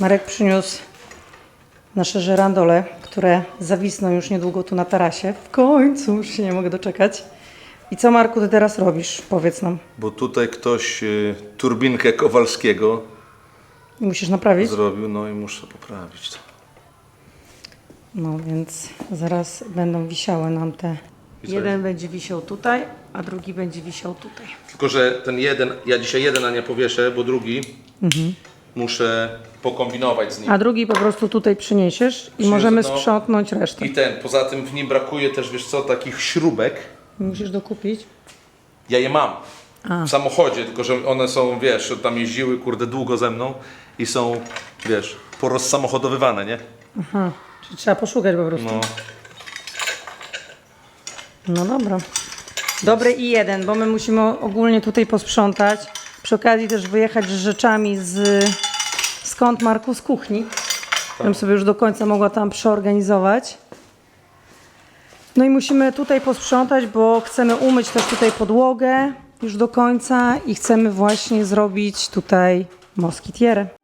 Marek przyniósł nasze żerandole, które zawisną już niedługo tu na tarasie. W końcu, już się nie mogę doczekać. I co Marku ty teraz robisz? Powiedz nam. Bo tutaj ktoś y, turbinkę Kowalskiego Musisz naprawić? zrobił, no i muszę poprawić to. No więc zaraz będą wisiały nam te. I co Jeden będzie wisiał tutaj, a drugi będzie wisiał tutaj. Tylko, że ten jeden, ja dzisiaj jeden na nie powieszę, bo drugi muszę pokombinować z nim. A drugi po prostu tutaj przyniesiesz i Przyniosę, możemy no. sprzątnąć resztę. I ten, poza tym w nim brakuje też, wiesz co, takich śrubek. Musisz dokupić. Ja je mam A. w samochodzie, tylko że one są, wiesz, tam jeździły kurde długo ze mną i są, wiesz, porozsamochodowywane, nie? Aha, czyli trzeba poszukać po prostu. No. No dobra. Dobry i jeden, bo my musimy ogólnie tutaj posprzątać. Przy okazji też wyjechać z rzeczami z... Skąd, Marku? Z kuchni. Bym sobie już do końca mogła tam przeorganizować. No i musimy tutaj posprzątać, bo chcemy umyć też tutaj podłogę już do końca i chcemy właśnie zrobić tutaj moskitierę.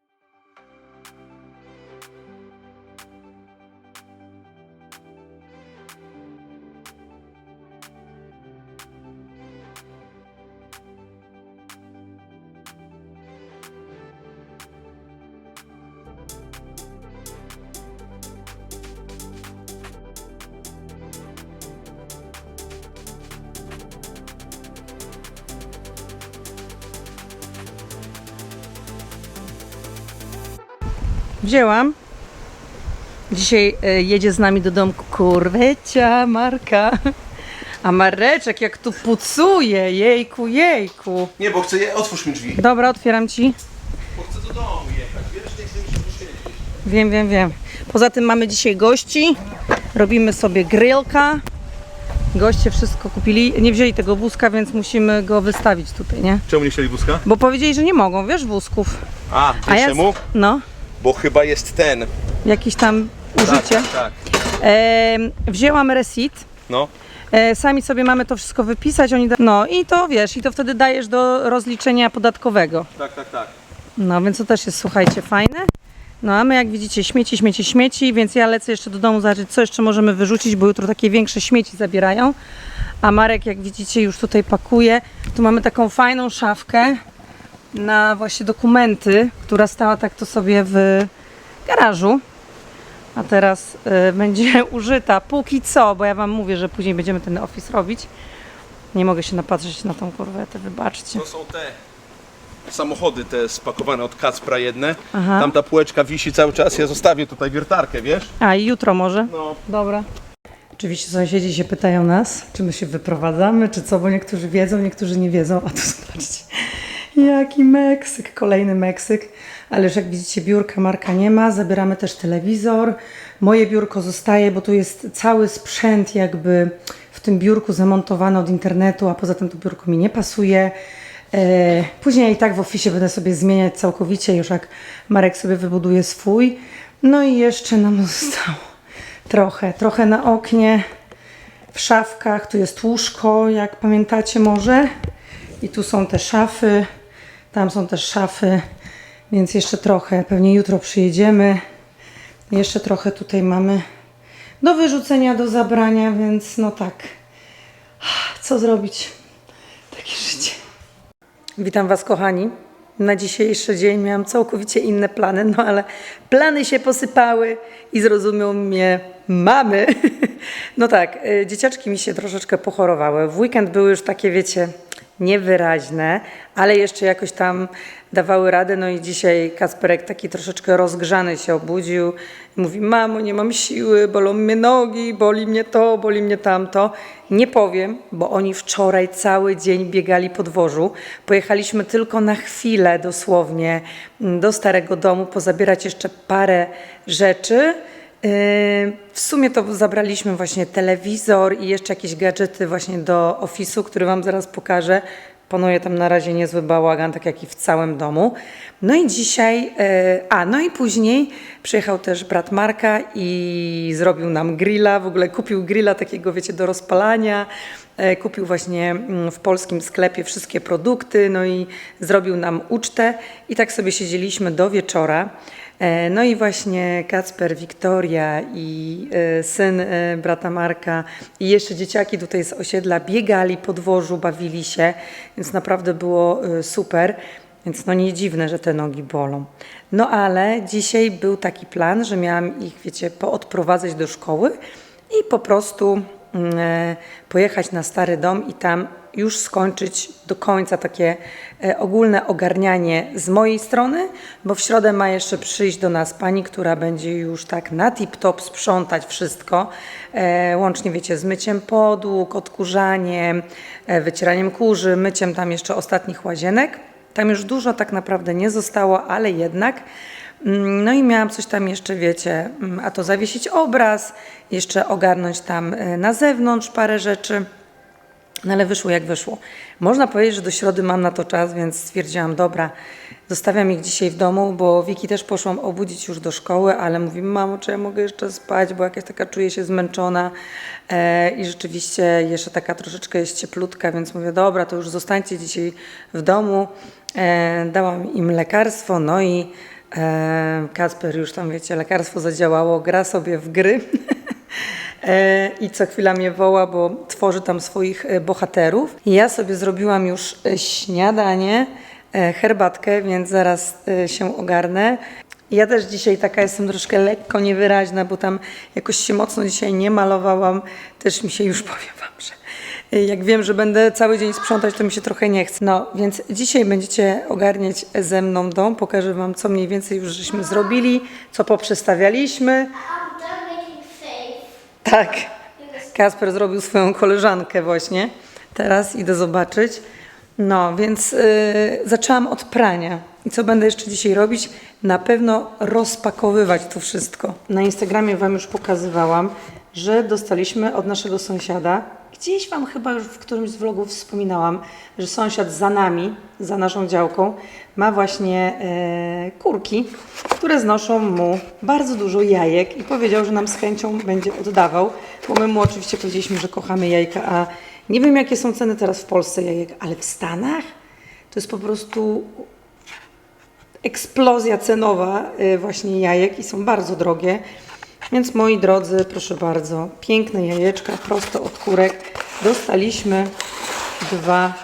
Wzięłam. Dzisiaj e, jedzie z nami do domku kurwecia Marka. A Mareczek jak tu pucuje, jejku, jejku. Nie, bo chcę je, otwórz mi drzwi. Dobra, otwieram ci. Bo chcę do domu jechać, wiesz, nie chcę mi się posiedzieć. Wiem, wiem, wiem. Poza tym mamy dzisiaj gości. Robimy sobie grillka. Goście wszystko kupili. Nie wzięli tego wózka, więc musimy go wystawić tutaj, nie? Czemu nie chcieli wózka? Bo powiedzieli, że nie mogą, wiesz, wózków. A, A ja... czemu? No, Bo chyba jest ten. jakieś tam użycie. Tak, tak. Em, wzięłam receipt. No. E, sami sobie mamy to wszystko wypisać. Oni da... No i to wiesz, i to wtedy dajesz do rozliczenia podatkowego. Tak, tak, tak. No więc to też jest, słuchajcie, fajne. No a my jak widzicie śmieci, śmieci, śmieci, więc ja lecę jeszcze do domu zobaczyć, co jeszcze możemy wyrzucić, bo jutro takie większe śmieci zabierają. A Marek, jak widzicie, już tutaj pakuje. Tu mamy taką fajną szafkę na właśnie dokumenty, która stała tak to sobie w garażu. A teraz y, będzie użyta póki co, bo ja Wam mówię, że później będziemy ten office robić. Nie mogę się napatrzeć na tą korwetę, wybaczcie. To są te samochody te spakowane od Kacpra jedne. Aha. Tam ta półeczka wisi cały czas. Ja zostawię tutaj wiertarkę, wiesz? A i jutro może? No. Dobra. Oczywiście sąsiedzi się pytają nas, czy my się wyprowadzamy, czy co, bo niektórzy wiedzą, niektórzy nie wiedzą. A tu zobaczcie, jaki Meksyk, kolejny Meksyk. Ale już jak widzicie, biurka Marka nie ma, zabieramy też telewizor. Moje biurko zostaje, bo tu jest cały sprzęt jakby w tym biurku zamontowany od internetu, a poza tym to biurko mi nie pasuje. E, Później i tak w oficie będę sobie zmieniać całkowicie, już jak Marek sobie wybuduje swój. No i jeszcze nam zostało trochę, trochę na oknie, w szafkach. Tu jest łóżko, jak pamiętacie może. I tu są te szafy, tam są też szafy, więc jeszcze trochę. Pewnie jutro przyjedziemy. Jeszcze trochę tutaj mamy do wyrzucenia, do zabrania, więc no tak. Co zrobić? Takie życie. Witam Was, kochani. Na dzisiejszy dzień miałam całkowicie inne plany, no ale plany się posypały i zrozumiał mnie mamy. No tak, y, dzieciaczki mi się troszeczkę pochorowały. W weekend były już takie, wiecie, niewyraźne, ale jeszcze jakoś tam dawały radę. No i dzisiaj Kasperek taki troszeczkę rozgrzany się obudził. Mówi, mamo, nie mam siły, bolą mnie nogi, boli mnie to, boli mnie tamto. Nie powiem, bo oni wczoraj cały dzień biegali po dworzu. Pojechaliśmy tylko na chwilę dosłownie do starego domu, pozabierać jeszcze parę rzeczy. Yy, W sumie to zabraliśmy właśnie telewizor i jeszcze jakieś gadżety właśnie do ofisu, który Wam zaraz pokażę. Panuje tam na razie niezły bałagan, tak jak i w całym domu. No i dzisiaj, yy, a no i później przyjechał też brat Marka i zrobił nam grilla, w ogóle kupił grilla takiego, wiecie, do rozpalania. E, Kupił właśnie mm, w polskim sklepie wszystkie produkty, no i zrobił nam ucztę i tak sobie siedzieliśmy do wieczora. E, No i właśnie Kacper, Wiktoria i e, syn e, brata Marka i jeszcze dzieciaki tutaj z osiedla biegali po dworzu, bawili się, więc naprawdę było super. Więc no nie dziwne, że te nogi bolą. No ale dzisiaj był taki plan, że miałam ich, wiecie, poodprowadzać do szkoły i po prostu mm, pojechać na stary dom i tam już skończyć do końca takie e, ogólne ogarnianie z mojej strony, bo w środę ma jeszcze przyjść do nas pani, która będzie już tak na tip-top sprzątać wszystko, e, łącznie wiecie z myciem podłóg, odkurzaniem, e, wycieraniem kurzy, myciem tam jeszcze ostatnich łazienek. Tam już dużo tak naprawdę nie zostało, ale jednak. Mm, No i miałam coś tam jeszcze, wiecie, mm, a to zawiesić obraz, jeszcze ogarnąć tam na zewnątrz parę rzeczy. No ale wyszło jak wyszło. Można powiedzieć, że do środy mam na to czas, więc stwierdziłam, dobra, zostawiam ich dzisiaj w domu, bo Wiki też poszłam obudzić już do szkoły, ale mówi, mamo, czy ja mogę jeszcze spać, bo jakaś taka czuję się zmęczona e, i rzeczywiście jeszcze taka troszeczkę jest cieplutka, więc mówię, dobra, to już zostańcie dzisiaj w domu. E, dałam im lekarstwo, no i e, Kasper już tam, wiecie, lekarstwo zadziałało, gra sobie w gry. E, I co chwila mnie woła, bo tworzy tam swoich e, bohaterów. Ja sobie zrobiłam już e, śniadanie, herbatkę, więc zaraz się ogarnę. Ja też dzisiaj taka jestem troszkę lekko niewyraźna, bo tam jakoś się mocno dzisiaj nie malowałam. Też mi się już powiem wam, że jak wiem, że będę cały dzień sprzątać, to mi się trochę nie chce. No, więc dzisiaj będziecie ogarniać ze mną dom. Pokażę wam, co mniej więcej już żeśmy zrobili, co poprzestawialiśmy. Tak. Kasper zrobił swoją koleżankę właśnie. Teraz idę zobaczyć. No, więc y, zaczęłam od prania. I co będę jeszcze dzisiaj robić? Na pewno rozpakowywać to wszystko. Na Instagramie Wam już pokazywałam, że dostaliśmy od naszego sąsiada. Gdzieś Wam chyba już w którymś z vlogów wspominałam, że sąsiad za nami, za naszą działką, ma właśnie e, kurki, które znoszą mu bardzo dużo jajek i powiedział, że nam z chęcią będzie oddawał, bo my mu oczywiście powiedzieliśmy, że kochamy jajka, a nie wiem jakie są ceny teraz w Polsce jajek, ale w Stanach to jest po prostu eksplozja cenowa y, właśnie jajek i są bardzo drogie. Więc moi drodzy, proszę bardzo, piękne jajeczka prosto od kurek. Dostaliśmy dwa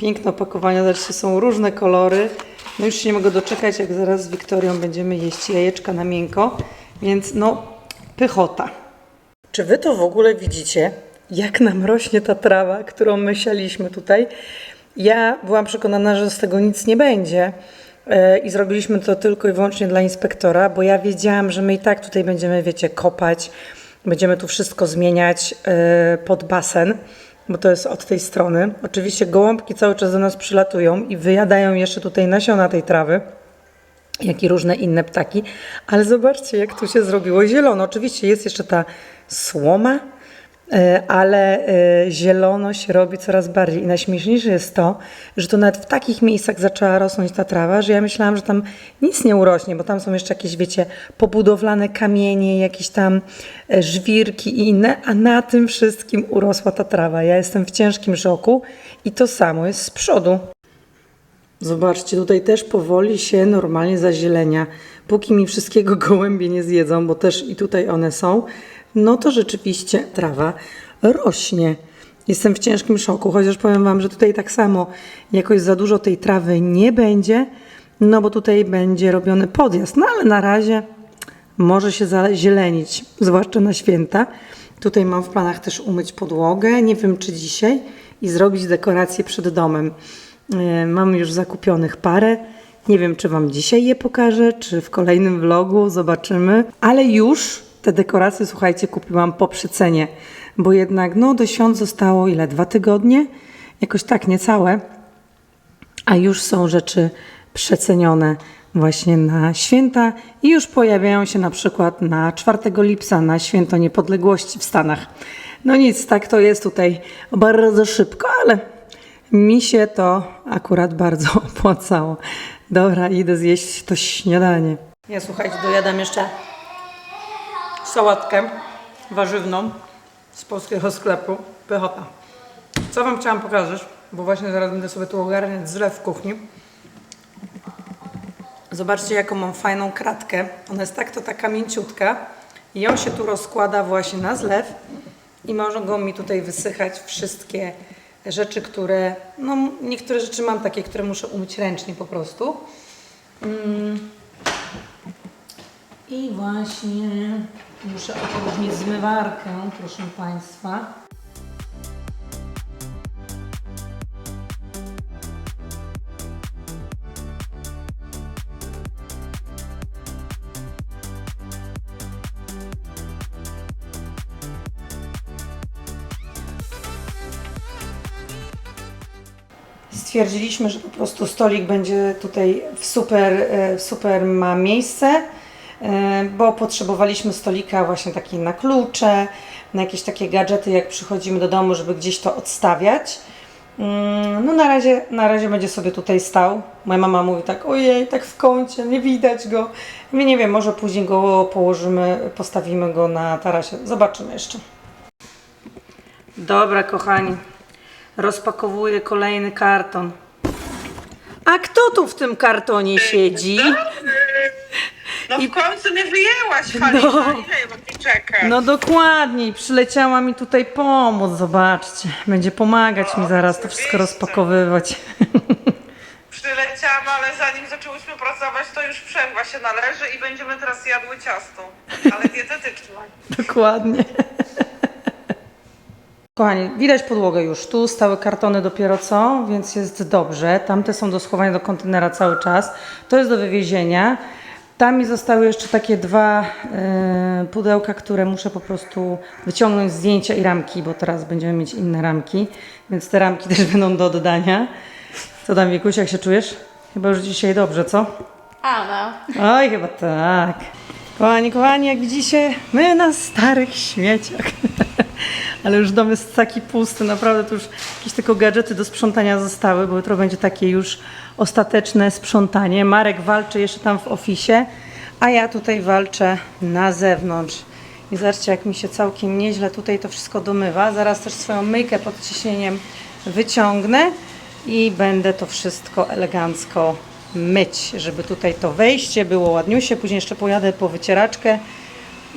piękne opakowania, zobaczcie, są różne kolory. No już się nie mogę doczekać, jak zaraz z Wiktorią będziemy jeść jajeczka na miękko, więc no pychota. Czy wy to w ogóle widzicie, jak nam rośnie ta trawa, którą my tutaj? Ja byłam przekonana, że z tego nic nie będzie. E, I zrobiliśmy to tylko i wyłącznie dla inspektora, bo ja wiedziałam, że my i tak tutaj będziemy, wiecie, kopać, będziemy tu wszystko zmieniać e, pod basen, bo to jest od tej strony. Oczywiście gołąbki cały czas do nas przylatują i wyjadają jeszcze tutaj nasiona tej trawy jak i różne inne ptaki. Ale zobaczcie, jak tu się zrobiło zielono. Oczywiście jest jeszcze ta słoma, ale e, zielono się robi coraz bardziej. I najśmieszniejsze jest to, że to nawet w takich miejscach zaczęła rosnąć ta trawa, że ja myślałam, że tam nic nie urośnie, bo tam są jeszcze jakieś, wiecie, pobudowlane kamienie, jakieś tam e, żwirki i inne, a na tym wszystkim urosła ta trawa. Ja jestem w ciężkim szoku i to samo jest z przodu. Zobaczcie, tutaj też powoli się normalnie zazielenia. Póki mi wszystkiego gołębie nie zjedzą, bo też i tutaj one są, no to rzeczywiście trawa rośnie. Jestem w ciężkim szoku, chociaż powiem Wam, że tutaj tak samo jakoś za dużo tej trawy nie będzie, no bo tutaj będzie robiony podjazd. No ale na razie może się zazielenić, zwłaszcza na święta. Tutaj mam w planach też umyć podłogę, nie wiem czy dzisiaj, i zrobić dekoracje przed domem. E, Mam już zakupionych parę. Nie wiem, czy Wam dzisiaj je pokażę, czy w kolejnym vlogu, zobaczymy. Ale już te dekoracje, słuchajcie, kupiłam po przecenie, bo jednak no, do świąt zostało ile? Dwa tygodnie? Jakoś tak, niecałe a już są rzeczy przecenione właśnie na święta i już pojawiają się na przykład na 4 lipca, na święto niepodległości w Stanach. No nic, tak to jest tutaj bardzo szybko, ale mi się to akurat bardzo opłacało. Dobra, idę zjeść to śniadanie. Ja słuchajcie, dojadam jeszcze sałatkę warzywną z polskiego sklepu. Pychota. Co Wam chciałam pokazać, bo właśnie zaraz będę sobie tu ogarniać zlew w kuchni. Zobaczcie, jaką mam fajną kratkę. Ona jest tak to taka mięciutka. I ją się tu rozkłada właśnie na zlew i mogą mi tutaj wysychać wszystkie rzeczy, które, no niektóre rzeczy mam takie, które muszę umyć ręcznie po prostu. Mm. I właśnie muszę opróżnić zmywarkę, proszę Państwa. Stwierdziliśmy, że po prostu stolik będzie tutaj w super, e, w super ma miejsce, bo potrzebowaliśmy stolika właśnie taki na klucze, na jakieś takie gadżety, jak przychodzimy do domu, żeby gdzieś to odstawiać. Mm, No na razie, na razie będzie sobie tutaj stał. Moja mama mówi tak, ojej, tak w kącie, nie widać go. My nie wiem, może później go położymy, postawimy go na tarasie. Zobaczymy jeszcze. Dobra, kochani. Rozpakowuję kolejny karton. A kto tu w tym kartonie siedzi? No w końcu mnie wyjęłaś, Halina. No. Ile ja mam tu czekać? No dokładnie, przyleciała mi tutaj pomóc, zobaczcie. Będzie pomagać mi zaraz to wszystko oczywiście. rozpakowywać. Przyleciałam, ale zanim zaczęłyśmy pracować, to już przerwa się należy i będziemy teraz jadły ciasto. Ale dietetyczne. Dokładnie. Kochani, widać podłogę już. Tu stały kartony dopiero co, więc jest dobrze. Tamte są do schowania do kontenera cały czas. To jest do wywiezienia. Tam mi zostały jeszcze takie dwa e, pudełka, które muszę po prostu wyciągnąć zdjęcia i ramki, bo teraz będziemy mieć inne ramki, więc te ramki też będą do oddania. Co tam, Wikuś, jak się czujesz? Chyba już dzisiaj dobrze, co? Don't know. Oj, chyba tak. Kochani, kochani, jak widzicie, my na starych śmieciach. Ale już dom jest taki pusty, naprawdę to już jakieś tylko gadżety do sprzątania zostały, bo jutro będzie takie już ostateczne sprzątanie. Marek walczy jeszcze tam w ofisie, a ja tutaj walczę na zewnątrz. I zobaczcie, jak mi się całkiem nieźle tutaj to wszystko domywa. Zaraz też swoją myjkę pod ciśnieniem wyciągnę i będę to wszystko elegancko myć, żeby tutaj to wejście było ładniusie. Później jeszcze pojadę po wycieraczkę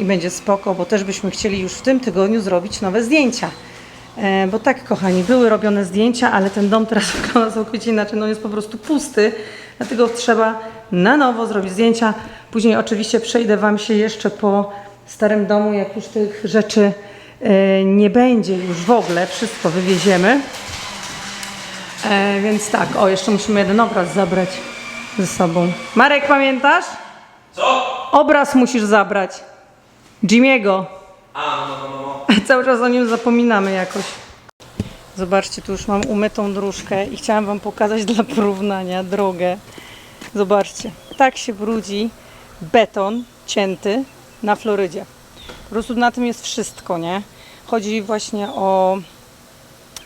i będzie spoko, bo też byśmy chcieli już w tym tygodniu zrobić nowe zdjęcia. E, bo tak, kochani, były robione zdjęcia, ale ten dom teraz wygląda całkowicie inaczej. No jest po prostu pusty, dlatego trzeba na nowo zrobić zdjęcia. Później oczywiście przejdę Wam się jeszcze po starym domu, jak już tych rzeczy e, nie będzie już w ogóle. Wszystko wywieziemy. E, więc tak, o, jeszcze musimy jeden obraz zabrać ze sobą. Marek, pamiętasz? Co? Obraz musisz zabrać. Jimiego. A, no, no, no, no. Cały czas o nim zapominamy jakoś. Zobaczcie, tu już mam umytą dróżkę i chciałam Wam pokazać dla porównania drogę. Zobaczcie, tak się brudzi beton cięty na Florydzie. Po prostu na tym jest wszystko, nie? Chodzi właśnie o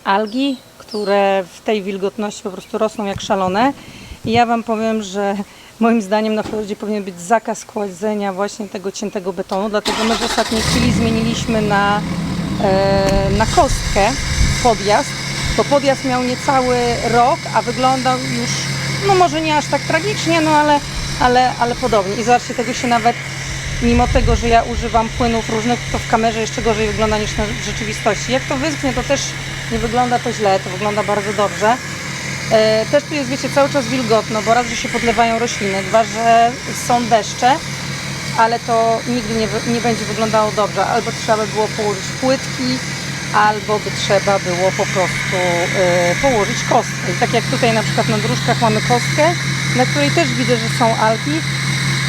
algi, które w tej wilgotności po prostu rosną jak szalone. I ja Wam powiem, że moim zdaniem na Florydzie powinien być zakaz kładzenia właśnie tego ciętego betonu, dlatego my w ostatniej chwili zmieniliśmy na, e, na kostkę podjazd, bo podjazd miał niecały rok, a wyglądał już, no może nie aż tak tragicznie, no ale, ale, ale podobnie. I zobaczcie, tego się nawet mimo tego, że ja używam płynów różnych, to w kamerze jeszcze gorzej wygląda niż na w rzeczywistości. Jak to wyschnie, to też nie wygląda to źle, to wygląda bardzo dobrze. E, też tu jest, wiecie, cały czas wilgotno, bo raz, że się podlewają rośliny, dwa, że są deszcze, ale to nigdy nie, nie będzie wyglądało dobrze. Albo trzeba by było położyć płytki, albo by trzeba było po prostu e, położyć kostkę. I tak jak tutaj na przykład na dróżkach mamy kostkę, na której też widzę, że są algi,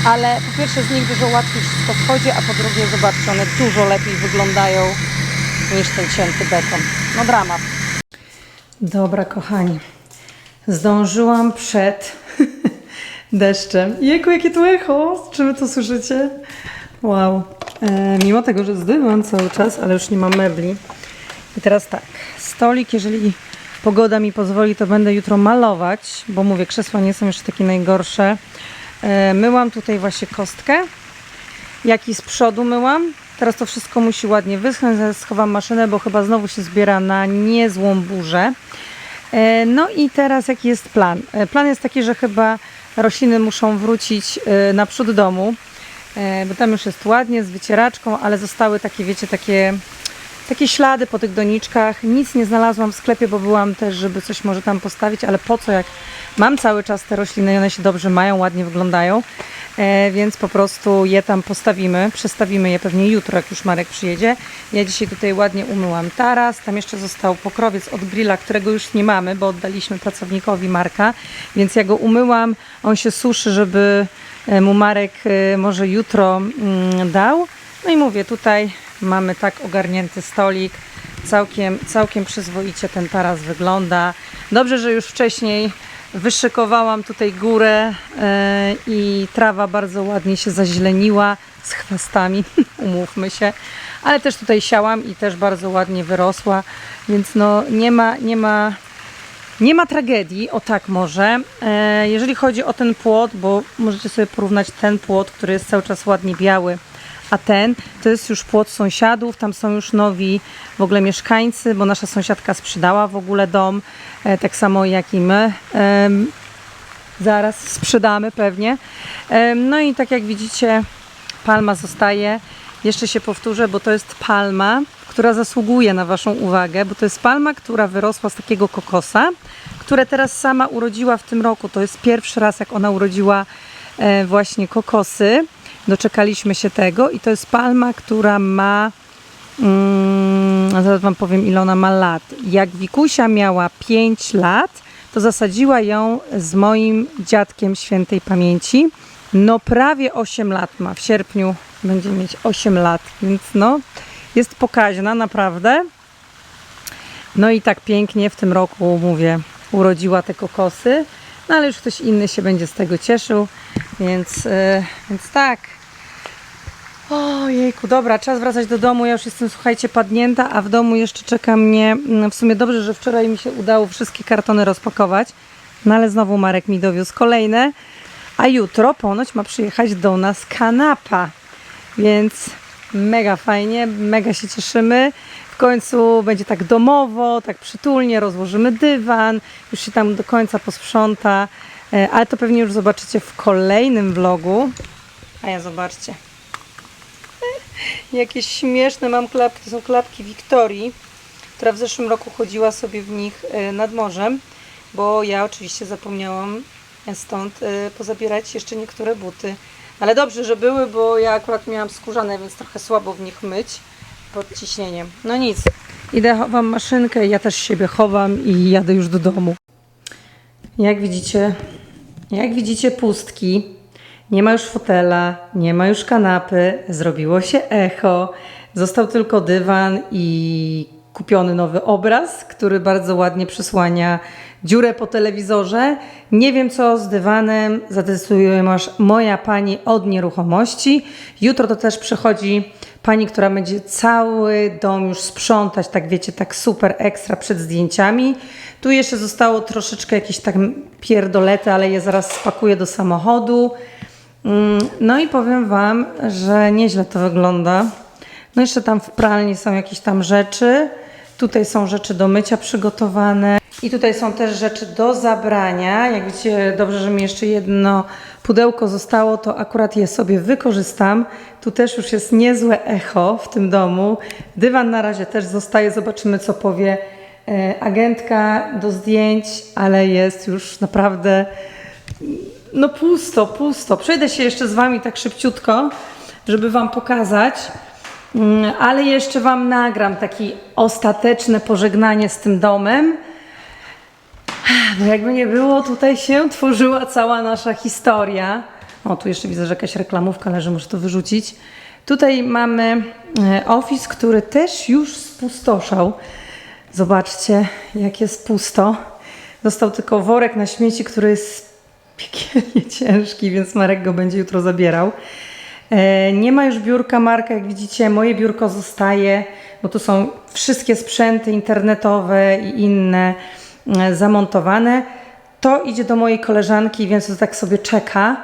ale po pierwsze z nich dużo łatwiej wszystko wchodzi, a po drugie zobaczcie, one dużo lepiej wyglądają niż ten cięty beton. No dramat. Dobra, kochani. Zdążyłam przed deszczem. Jejku, jakie tu echo! Czy wy to słyszycie? Wow. E, mimo tego, że zdymam cały czas, ale już nie mam mebli. I teraz tak, stolik, jeżeli pogoda mi pozwoli, to będę jutro malować, bo mówię, krzesła nie są jeszcze takie najgorsze. E, myłam tutaj właśnie kostkę, jak i z przodu myłam. Teraz to wszystko musi ładnie wyschnąć, schowam maszynę, bo chyba znowu się zbiera na niezłą burzę. E, No i teraz jaki jest plan? E, Plan jest taki, że chyba rośliny muszą wrócić y, naprzód domu, e, bo tam już jest ładnie z wycieraczką, ale zostały takie, wiecie, takie, takie ślady po tych doniczkach. Nic nie znalazłam w sklepie, bo byłam też, żeby coś może tam postawić, ale po co, jak mam cały czas te rośliny one się dobrze mają, ładnie wyglądają, e, więc po prostu je tam postawimy. Przestawimy je pewnie jutro, jak już Marek przyjedzie. Ja dzisiaj tutaj ładnie umyłam taras. Tam jeszcze został pokrowiec od grilla, którego już nie mamy, bo oddaliśmy pracownikowi Marka, więc ja go umyłam. On się suszy, żeby e, mu Marek e, może jutro mm, dał. No i mówię, tutaj mamy tak ogarnięty stolik. Całkiem, całkiem przyzwoicie ten taras wygląda. Dobrze, że już wcześniej wyszykowałam tutaj górę e, i trawa bardzo ładnie się zazieleniła z chwastami, umówmy się. Ale też tutaj siałam i też bardzo ładnie wyrosła, więc no nie ma, nie ma nie ma tragedii, o tak może. E, jeżeli chodzi o ten płot, bo możecie sobie porównać ten płot, który jest cały czas ładnie biały, a ten to jest już płot sąsiadów, tam są już nowi w ogóle mieszkańcy, bo nasza sąsiadka sprzedała w ogóle dom, e, tak samo jak i my. Zaraz sprzedamy pewnie. No i tak jak widzicie, palma zostaje. Jeszcze się powtórzę, bo to jest palma, która zasługuje na Waszą uwagę, bo to jest palma, która wyrosła z takiego kokosa, które teraz sama urodziła w tym roku. To jest pierwszy raz, jak ona urodziła e, właśnie kokosy. Doczekaliśmy się tego i to jest palma, która ma Mm, zaraz Wam powiem, ile ona ma lat. Jak Wikusia miała 5 lat, to zasadziła ją z moim dziadkiem świętej pamięci. No prawie 8 lat ma. W sierpniu będzie mieć 8 lat, więc no jest pokaźna naprawdę. No i tak pięknie w tym roku, mówię, urodziła te kokosy. No ale już ktoś inny się będzie z tego cieszył, więc, e, więc tak. Ojejku, dobra, czas wracać do domu. Ja już jestem, słuchajcie, padnięta, a w domu jeszcze czeka mnie. mm, W sumie dobrze, że wczoraj mi się udało wszystkie kartony rozpakować. No ale znowu Marek mi dowiózł kolejne. A jutro ponoć ma przyjechać do nas kanapa. Więc mega fajnie, mega się cieszymy. W końcu będzie tak domowo, tak przytulnie, rozłożymy dywan, już się tam do końca posprząta. E, Ale to pewnie już zobaczycie w kolejnym vlogu. A ja zobaczcie. Jakieś śmieszne mam klapki, to są klapki Wiktorii, która w zeszłym roku chodziła sobie w nich e, nad morzem, bo ja oczywiście zapomniałam stąd e, pozabierać jeszcze niektóre buty. Ale dobrze, że były, bo ja akurat miałam skórzane, więc trochę słabo w nich myć pod ciśnieniem. No nic, idę chowam maszynkę, ja też siebie chowam i jadę już do domu. Jak widzicie, jak widzicie pustki, nie ma już fotela, nie ma już kanapy, zrobiło się echo, został tylko dywan i kupiony nowy obraz, który bardzo ładnie przysłania dziurę po telewizorze. Nie wiem co z dywanem, zadecyduje masz moja pani od nieruchomości. Jutro to też przychodzi pani, która będzie cały dom już sprzątać, tak wiecie, tak super ekstra przed zdjęciami. Tu jeszcze zostało troszeczkę jakieś tak pierdolety, ale je zaraz spakuję do samochodu. Mm, No i powiem Wam, że nieźle to wygląda. No jeszcze tam w pralni są jakieś tam rzeczy. Tutaj są rzeczy do mycia przygotowane. I tutaj są też rzeczy do zabrania. Jak widzicie, dobrze, że mi jeszcze jedno pudełko zostało, to akurat je sobie wykorzystam. Tu też już jest niezłe echo w tym domu. Dywan na razie też zostaje. Zobaczymy, co powie e, agentka do zdjęć, ale jest już naprawdę no pusto, pusto. Przejdę się jeszcze z Wami tak szybciutko, żeby Wam pokazać, Mm, ale jeszcze Wam nagram takie ostateczne pożegnanie z tym domem. No jakby nie było, tutaj się tworzyła cała nasza historia. O, tu jeszcze widzę, że jakaś reklamówka leży, muszę to wyrzucić. Tutaj mamy e, office, który też już spustoszał. Zobaczcie, jak jest pusto. Został tylko worek na śmieci, który jest piekielnie ciężki, więc Marek go będzie jutro zabierał. E, Nie ma już biurka Marka, jak widzicie, moje biurko zostaje, bo tu są wszystkie sprzęty internetowe i inne zamontowane. To idzie do mojej koleżanki, więc to tak sobie czeka.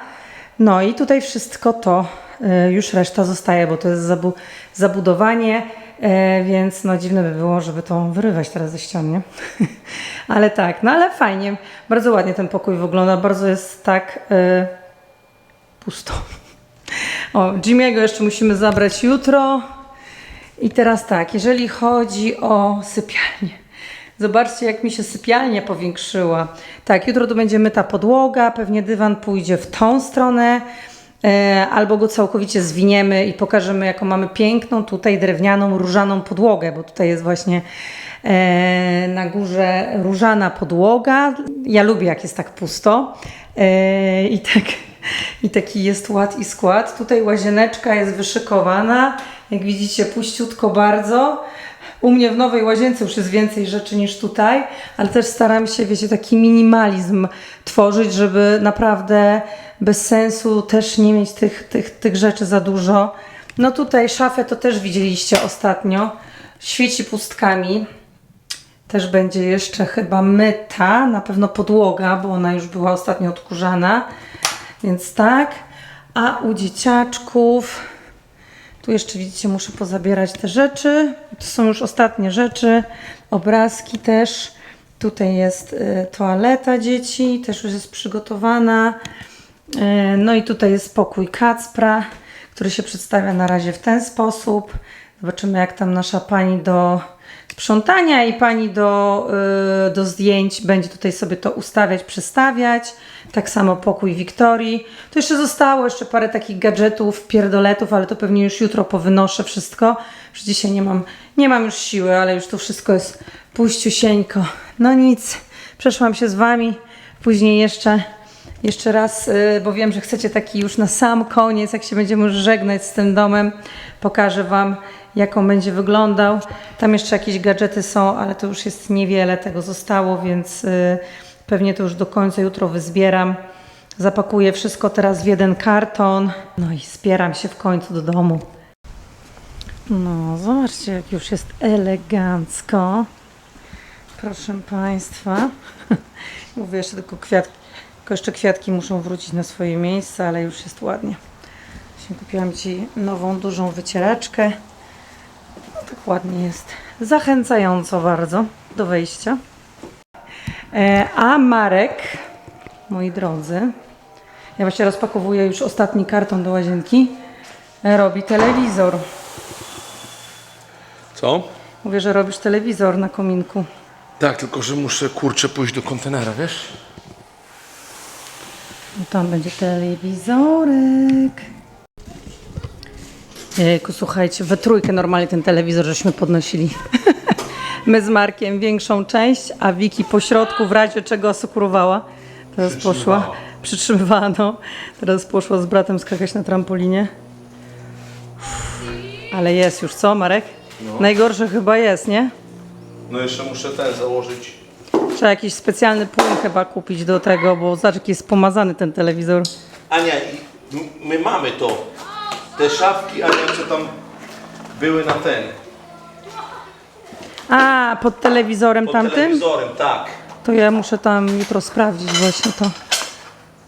No i tutaj wszystko to, e, już reszta zostaje, bo to jest zabu- zabudowanie. E, więc no dziwne by było, żeby to wyrywać teraz ze ścian, nie? ale tak, no ale fajnie. Bardzo ładnie ten pokój wygląda. Bardzo jest tak e, pusto. O, Jimmy'ego jeszcze musimy zabrać jutro. I teraz tak, jeżeli chodzi o sypialnię. Zobaczcie, jak mi się sypialnia powiększyła. Tak, jutro to będzie myta podłoga, pewnie dywan pójdzie w tą stronę, e, albo go całkowicie zwiniemy i pokażemy, jaką mamy piękną tutaj drewnianą, różaną podłogę, bo tutaj jest właśnie e, na górze różana podłoga. Ja lubię, jak jest tak pusto. E, I tak i taki jest ład i skład. Tutaj łazieneczka jest wyszykowana. Jak widzicie, puściutko bardzo. U mnie w nowej łazience już jest więcej rzeczy niż tutaj, ale też staram się, wiecie, taki minimalizm tworzyć, żeby naprawdę bez sensu też nie mieć tych, tych, tych rzeczy za dużo. No tutaj szafę to też widzieliście ostatnio. Świeci pustkami. Też będzie jeszcze chyba myta, na pewno podłoga, bo ona już była ostatnio odkurzana. Więc tak. A u dzieciaczków, tu jeszcze widzicie, muszę pozabierać te rzeczy. To są już ostatnie rzeczy. Obrazki też. Tutaj jest y, toaleta dzieci, też już jest przygotowana. Y, No i tutaj jest pokój Kacpra, który się przedstawia na razie w ten sposób. Zobaczymy, jak tam nasza pani do sprzątania i pani do, y, do zdjęć będzie tutaj sobie to ustawiać, przestawiać. Tak samo pokój Wiktorii. Tu jeszcze zostało jeszcze parę takich gadżetów, pierdoletów, ale to pewnie już jutro powynoszę wszystko. Już dzisiaj nie mam, nie mam już siły, ale już tu wszystko jest puściusieńko. No nic, przeszłam się z Wami. Później jeszcze jeszcze raz, y, bo wiem, że chcecie taki już na sam koniec, jak się będziemy już żegnać z tym domem, pokażę Wam, jak on będzie wyglądał. Tam jeszcze jakieś gadżety są, ale to już jest niewiele tego zostało, więc y, pewnie to już do końca jutro wyzbieram. Zapakuję wszystko teraz w jeden karton. No i zbieram się w końcu do domu. No, zobaczcie, jak już jest elegancko. Proszę Państwa. Mówię jeszcze tylko kwiatki. Tylko jeszcze kwiatki muszą wrócić na swoje miejsce, ale już jest ładnie. Właśnie kupiłam Ci nową, dużą wycieraczkę. No, tak ładnie jest. Zachęcająco bardzo do wejścia. E, a Marek, moi drodzy, ja właśnie rozpakowuję już ostatni karton do łazienki, e, robi telewizor. Co? Mówię, że robisz telewizor na kominku. Tak, tylko że muszę kurczę pójść do kontenera, wiesz? No tam będzie telewizorek. Jejku, słuchajcie, we trójkę normalnie ten telewizor żeśmy podnosili. My z Markiem większą część, a Wiki po środku w razie czego asekurowała. Teraz poszła, przytrzymywała, no. Teraz poszła z bratem skakać na trampolinie. Uff, Ale jest już, co Marek? Najgorsze chyba jest, nie? No jeszcze muszę ten założyć. Trzeba jakiś specjalny płyn chyba kupić do tego, bo zobacz jaki jest pomazany ten telewizor. Ania, i m- my mamy to. Te szafki, Ania, co tam były na ten. A, pod telewizorem Pod tamtym? telewizorem, tak. To ja muszę tam jutro sprawdzić właśnie to.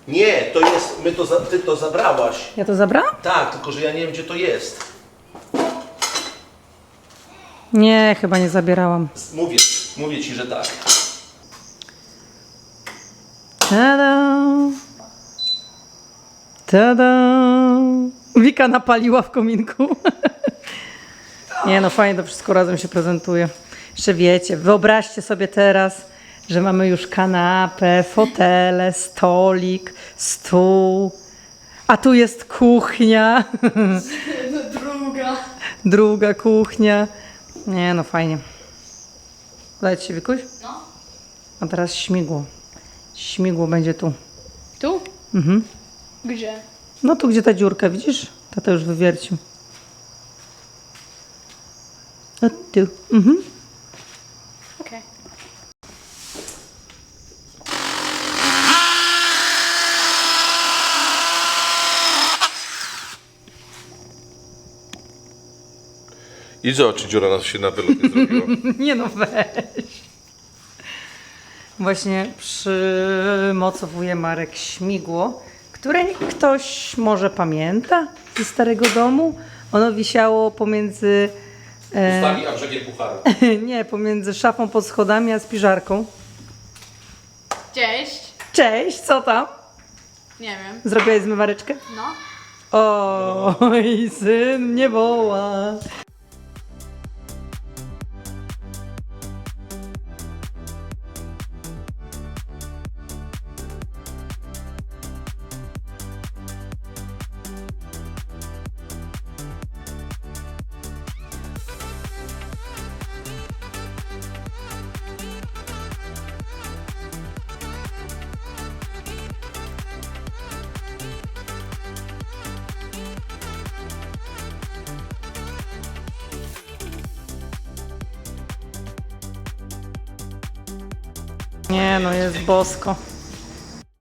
Nie, to jest, my to, za, ty to zabrałaś. Ja to zabrałam? Tak, tylko że ja nie wiem gdzie to jest. Nie, chyba nie zabierałam. Mówię, mówię ci, że tak. Tada! Tada! Wika napaliła w kominku. Nie no, fajnie to wszystko razem się prezentuje. Jeszcze wiecie, wyobraźcie sobie teraz, że mamy już kanapę, fotele, stolik, stół, a tu jest kuchnia, Druga. druga kuchnia. Nie no, fajnie. Dajcie się, Wikuś? No. A teraz śmigło. Śmigło będzie tu. Tu? Mhm. Gdzie? No tu, gdzie ta dziurka, widzisz? Tata już wywiercił. A tu. Mhm. Okej. I co, czy dziura nas się na wylot nie zrobiła? Nie no, weź. Właśnie przymocowuje Marek śmigło, które ktoś może pamięta ze starego domu. Ono wisiało pomiędzy E, Ustami, a brzegiem pucharu. nie, pomiędzy szafą pod schodami a spiżarką. Cześć. Cześć, co tam? Nie wiem. Zrobiłaś zmywareczkę? No. Oj, syn mnie woła. Bosko.